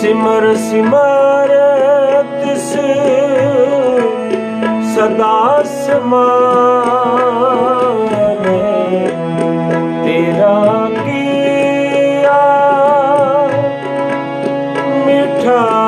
ਸਿਮਰ ਸਿਮਰ ਤਿਸ ਸਦਾ ਸਮਾਨ ਤੇਰਾ ਕੀਆ ਮਿਠਾ